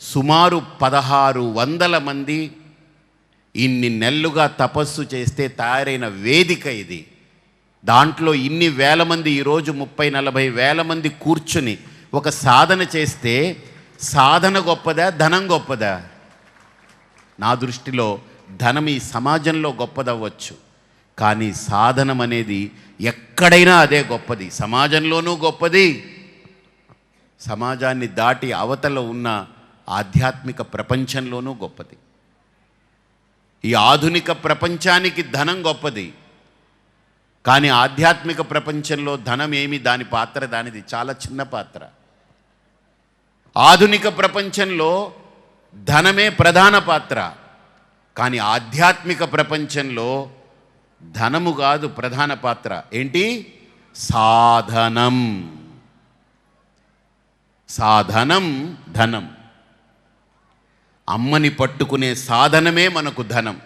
సుమారు పదహారు వందల మంది ఇన్ని నెల్లుగా తపస్సు చేస్తే తయారైన వేదిక ఇది. దాంట్లో ఇన్ని వేల మంది ఈరోజు ముప్పై నలభై వేల మంది కూర్చుని ఒక సాధన చేస్తే సాధన గొప్పదా ధనం గొప్పదా? నా దృష్టిలో ధనం ఈ సమాజంలో గొప్పదవ్వచ్చు. కానీ సాధనం అనేది ఎక్కడైనా అదే గొప్పది. సమాజంలోనూ గొప్పది. సమాజాన్ని దాటి అవతల ఉన్న ఆధ్యాత్మిక ప్రపంచంలోనూ గొప్పది. ఈ ఆధునిక ప్రపంచానికి ధనం గొప్పది. కానీ ఆధ్యాత్మిక ప్రపంచంలో ధనం ఏమి? దాని పాత్ర దానిది. చాలా చిన్న పాత్ర. ఆధునిక ప్రపంచంలో ధనమే ప్రధాన పాత్ర. కానీ ఆధ్యాత్మిక ప్రపంచంలో ధనము కాదు ప్రధాన పాత్ర. ఏంటి? సాధనం. సాధనం ధనం. అమ్మని పట్టుకునే సాధనమే మనకు ధనం.